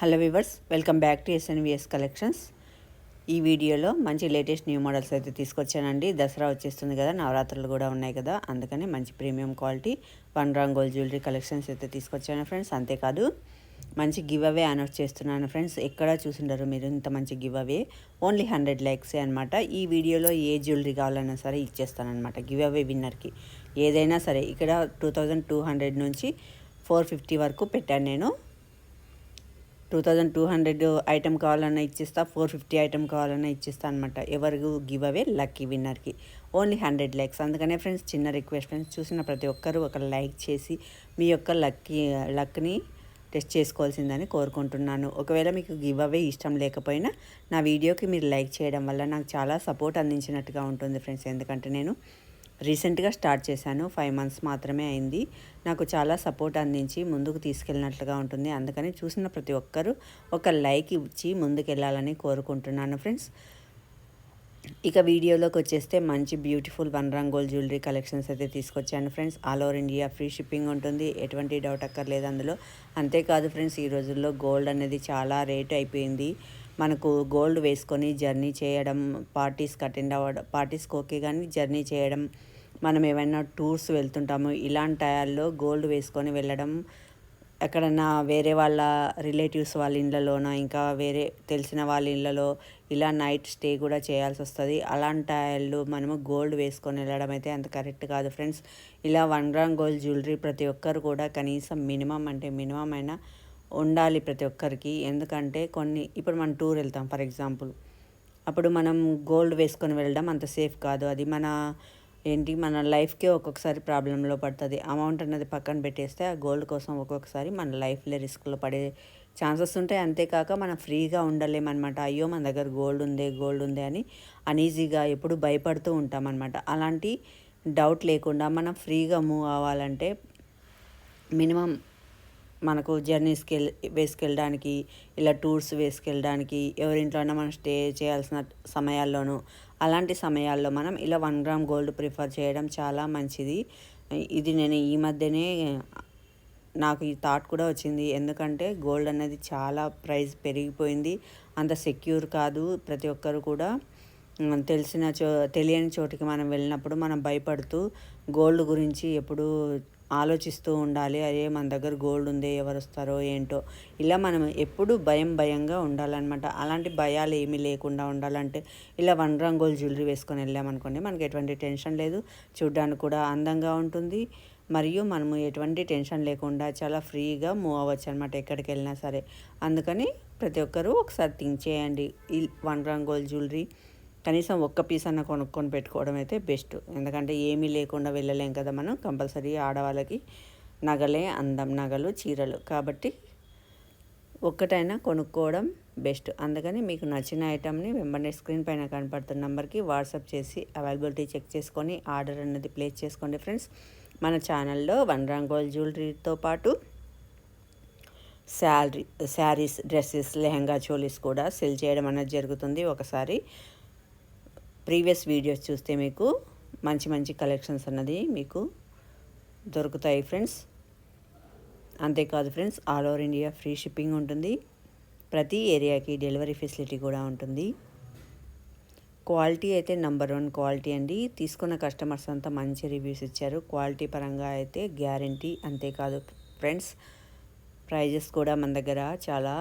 Hello viewers welcome back to SNVS collections ఈ వీడియోలో మంచి లేటెస్ట్ న్యూ మోడల్స్ అయితే తీసుకొచ్చానండి. దసరా వచ్చేస్తుంది కదా నవరాత్రులు కూడా ఉన్నాయి కదా అందుకని మంచి ప్రీమియం క్వాలిటీ వన్ రాంగ్ గోల్డ్ జ్యువెలరీ కలెక్షన్స్ అయితే తీసుకొచ్చాను ఫ్రెండ్స్. అంతేకాదు మంచి గివ్ అవే అనౌన్స్ చేస్తున్నాను ఫ్రెండ్స్. ఎక్కడ చూసింటారు మీరు ఇంత మంచి గివ్ అవే ఓన్లీ హండ్రెడ్ లైక్సే అనమాట ఈ వీడియోలో ఏ జ్యువెలరీ కావాలన్నా సరే ఇచ్చేస్తానమాట గివ్ అవే విన్నర్కి. ఏదైనా సరే ఇక్కడ టూ థౌజండ్ టూ హండ్రెడ్ నుంచి ఫోర్ ఫిఫ్టీ వరకు పెట్టాను నేను. Two thousand two hundred item కావాలన్నా ఇచ్చిస్తా ఫోర్ ఫిఫ్టీ ఐటమ్ కావాలన్నా ఇచ్చిస్తా అనమాట ఎవరు giveaway lucky విన్నర్కి. Only hundred likes. అందుకనే ఫ్రెండ్స్ చిన్న రిక్వెస్ట్ ఫ్రెండ్స్ చూసిన ప్రతి ఒక్కరు ఒక లైక్ చేసి మీ యొక్క లక్కీ లక్ని టెస్ట్ చేసుకోవాల్సిందని కోరుకుంటున్నాను. ఒకవేళ మీకు గివ్ అవే ఇష్టం లేకపోయినా నా వీడియోకి మీరు లైక్ చేయడం వల్ల నాకు చాలా సపోర్ట్ అందించినట్టుగా ఉంటుంది ఫ్రెండ్స్. ఎందుకంటే నేను రీసెంట్గా స్టార్ట్ చేశాను. ఫైవ్ మంత్స్ మాత్రమే అయింది. నాకు చాలా సపోర్ట్ అందించి ముందుకు తీసుకెళ్ళినట్లుగా ఉంటుంది. అందుకని చూసిన ప్రతి ఒక్కరూ ఒక లైక్ ఇచ్చి ముందుకెళ్ళాలని కోరుకుంటున్నాను ఫ్రెండ్స్. ఇక వీడియోలోకి వచ్చేస్తే మంచి బ్యూటిఫుల్ వన్ రంగోల్ జ్యువెలరీ కలెక్షన్స్ అయితే తీసుకొచ్చాను friends. All over India free shipping ఉంటుంది. ఎటువంటి డౌట్ అక్కర్లేదు అందులో. అంతేకాదు ఫ్రెండ్స్ ఈ రోజుల్లో గోల్డ్ అనేది చాలా రేట్ అయిపోయింది. మనకు గోల్డ్ వేసుకొని జర్నీ చేయడం పార్టీస్కి అటెండ్ అవ్వడం పార్టీస్కి ఓకే కానీ జర్నీ చేయడం మనం ఏమైనా టూర్స్ వెళ్తుంటాము ఇలాంటి టయాల్లో గోల్డ్ వేసుకొని వెళ్ళడం ఎక్కడన్నా వేరే వాళ్ళ రిలేటివ్స్ వాళ్ళ ఇళ్ళలోనో ఇంకా వేరే తెలిసిన వాళ్ళ ఇళ్ళలో ఇలా నైట్ స్టే కూడా చేయాల్సి వస్తుంది. అలాంటి టైల్లో మనము గోల్డ్ వేసుకొని వెళ్ళడం అయితే అంత కరెక్ట్ కాదు ఫ్రెండ్స్. ఇలా వన్ గ్రామ్ గోల్డ్ జ్యువెలరీ ప్రతి ఒక్కరు కూడా కనీసం మినిమం అంటే మినిమం అయినా ఉండాలి ప్రతి ఒక్కరికి. ఎందుకంటే కొన్ని ఇప్పుడు మనం టూర్ వెళ్తాం ఫర్ ఎగ్జాంపుల్. అప్పుడు మనం గోల్డ్ వేసుకొని వెళ్ళడం అంత సేఫ్ కాదు. అది మన ఏంటి? మన లైఫ్కే ఒక్కొక్కసారి ప్రాబ్లంలో పడుతుంది. అమౌంట్ అన్నది పక్కన పెట్టేస్తే ఆ గోల్డ్ కోసం ఒక్కొక్కసారి మన లైఫ్లో రిస్క్లో పడే ఛాన్సెస్ ఉంటాయి. అంతేకాక మనం ఫ్రీగా ఉండలేమన్నమాట అయ్యో మన దగ్గర గోల్డ్ ఉందే గోల్డ్ ఉందే అని అనీజీగా ఎప్పుడు భయపడుతూ ఉంటామన్నమాట అలాంటి డౌట్ లేకుండా మనం ఫ్రీగా మూవ్ అవ్వాలంటే మినిమం మనకు జర్నీస్కి వెళ్ళి వేసుకెళ్ళడానికి ఇలా టూర్స్ వేసుకెళ్ళడానికి ఎవరింట్లోనైనా మనం స్టే చేయాల్సిన సమయాల్లోనూ అలాంటి సమయాల్లో మనం ఇలా వన్ గ్రామ్ గోల్డ్ ప్రిఫర్ చేయడం చాలా మంచిది. ఇది నేను ఈ మధ్యనే నాకు ఈ థాట్ కూడా వచ్చింది. ఎందుకంటే గోల్డ్ అనేది చాలా ప్రైస్ పెరిగిపోయింది. అంత సెక్యూర్ కాదు. ప్రతి ఒక్కరు కూడా తెలిసిన చో తెలియని చోటికి మనం వెళ్ళినప్పుడు మనం భయపడుతూ గోల్డ్ గురించి ఎప్పుడూ ఆలోచిస్తూ ఉండాలి. అరే మన దగ్గర గోల్డ్ ఉంది ఎవరు వస్తారో ఏంటో. ఇలా మనం ఎప్పుడు భయం భయంగా ఉండాలన్నమాట. అలాంటి భయాలు ఏమీ లేకుండా ఉండాలంటే ఇలా వన్ రంగోల్ జ్యువెలరీ వేసుకొని వెళ్ళామనుకోండి మనకి ఎటువంటి టెన్షన్ లేదు. చూడ్డానికి కూడా అందంగా ఉంటుంది. మరియు మనము ఎటువంటి టెన్షన్ లేకుండా చాలా ఫ్రీగా మూవ్ అవ్వచ్చు అనమాట ఎక్కడికి వెళ్ళినా సరే. అందుకని ప్రతి ఒక్కరూ ఒకసారి థింక్ చేయండి. ఈ వన్ రంగోల్ జ్యువెలరీ కనీసం ఒక్క పీస్ అన్న కొనుక్కొని పెట్టుకోవడం అయితే బెస్ట్ ఎందుకంటే ఏమీ లేకుండా వెళ్ళలేం కదా మనం. కంపల్సరీ ఆడవాళ్ళకి నగలే అందం నగలు చీరలు. కాబట్టి ఒక్కటైనా కొనుక్కోవడం బెస్ట్ అందుకని మీకు నచ్చిన ఐటమ్ని వెంబడే స్క్రీన్ పైన కనపడుతున్న నెంబర్కి వాట్సాప్ చేసి అవైలబిలిటీ చెక్ చేసుకొని ఆర్డర్ అనేది ప్లేస్ చేసుకోండి ఫ్రెండ్స్ మన ఛానల్లో వన్ రంగోల్ జ్యువెలరీతో పాటు శాలరీ శారీస్ డ్రెస్సెస్ లెహంగా చోలీస్ కూడా సెల్ చేయడం అనేది జరుగుతుంది. ఒకసారి ప్రీవియస్ వీడియోస్ చూస్తే మీకు మంచి మంచి కలెక్షన్స్ అన్నది మీకు దొరుకుతాయి ఫ్రెండ్స్. అంతేకాదు friends all over India free shipping ఉంటుంది. ప్రతి ఏరియాకి డెలివరీ ఫెసిలిటీ కూడా ఉంటుంది. క్వాలిటీ అయితే నెంబర్ వన్ క్వాలిటీ అండి. తీసుకున్న కస్టమర్స్ అంతా మంచి రివ్యూస్ ఇచ్చారు. క్వాలిటీ పరంగా అయితే గ్యారంటీ అంతేకాదు ఫ్రెండ్స్ ప్రైజెస్ కూడా మన దగ్గర చాలా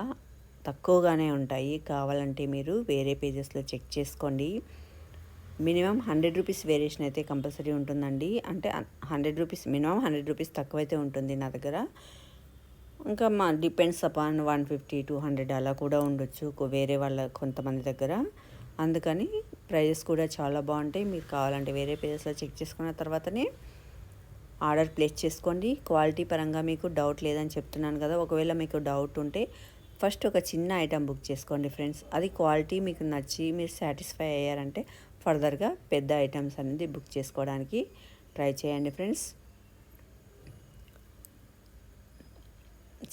తక్కువగానే ఉంటాయి. కావాలంటే మీరు వేరే పేజెస్లో చెక్ చేసుకోండి. మినిమం హండ్రెడ్ రూపీస్ వేరియేషన్ అయితే కంపల్సరీ ఉంటుందండి. అంటే hundred rupees minimum hundred rupees తక్కువైతే ఉంటుంది నా దగ్గర. ఇంకా మా depends upon one fifty two hundred అలా కూడా ఉండొచ్చు వేరే వాళ్ళ కొంతమంది దగ్గర. అందుకని ప్రైజెస్ కూడా చాలా బాగుంటాయి. మీరు కావాలంటే వేరే ప్లేసెస్లో చెక్ చేసుకున్న తర్వాతనే ఆర్డర్ ప్లేస్ చేసుకోండి. క్వాలిటీ పరంగా మీకు డౌట్ లేదని చెప్తున్నాను కదా ఒకవేళ మీకు డౌట్ ఉంటే ఫస్ట్ ఒక చిన్న ఐటెం బుక్ చేసుకోండి ఫ్రెండ్స్. అది క్వాలిటీ మీకు నచ్చి మీరు సాటిస్ఫై అయ్యారంటే ఫర్దర్గా పెద్ద ఐటమ్స్ అనేది బుక్ చేసుకోవడానికి ట్రై చేయండి ఫ్రెండ్స్.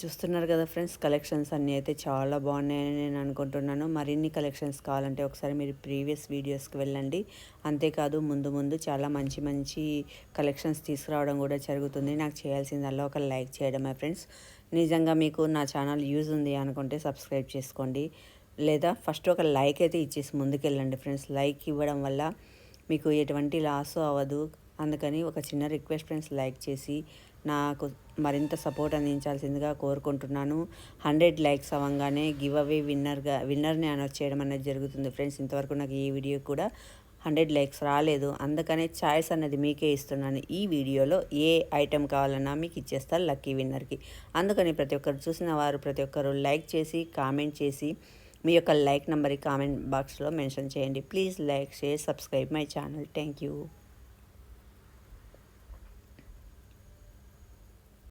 చూస్తున్నారు కదా ఫ్రెండ్స్ కలెక్షన్స్ అన్నీ అయితే చాలా బాగున్నాయని నేను అనుకుంటున్నాను. మరిన్ని కలెక్షన్స్ కావాలంటే ఒకసారి మీరు ప్రీవియస్ వీడియోస్కి వెళ్ళండి. అంతేకాదు ముందు ముందు చాలా మంచి మంచి కలెక్షన్స్ తీసుకురావడం కూడా జరుగుతుంది. నాకు చేయాల్సిందల్లా ఒక లైక్ చేయడమే ఫ్రెండ్స్. నిజంగా మీకు నా ఛానల్ యూజ్ ఉంది అనుకుంటే సబ్స్క్రైబ్ చేసుకోండి. లేదా ఫస్ట్ ఒక లైక్ అయితే ఇచ్చేసి ముందుకెళ్ళండి ఫ్రెండ్స్. లైక్ ఇవ్వడం వల్ల మీకు ఎటువంటి లాస్ అవ్వదు. అందుకని ఒక చిన్న రిక్వెస్ట్ ఫ్రెండ్స్ లైక్ చేసి నాకు మరింత సపోర్ట్ అందించాల్సిందిగా కోరుకుంటున్నాను. హండ్రెడ్ లైక్స్ అవ్వగానే గివ్ అవే విన్నర్గా విన్నర్ని అనౌన్స్ చేయడం అనేది జరుగుతుంది ఫ్రెండ్స్. ఇంతవరకు నాకు ఈ వీడియో కూడా హండ్రెడ్ లైక్స్ రాలేదు. అందుకనే ఛాయిస్ అనేది మీకే ఇస్తున్నాను. ఈ వీడియోలో ఏ ఐటెం కావాలన్నా మీకు ఇచ్చేస్తారు లక్కీ విన్నర్కి. అందుకని ప్రతి ఒక్కరు చూసిన వారు ప్రతి ఒక్కరు లైక్ చేసి కామెంట్ చేసి మీ యొక్క లైక్ నెంబర్ కామెంట్ బాక్స్లో మెన్షన్ చేయండి. Please like share subscribe my channel. Thank you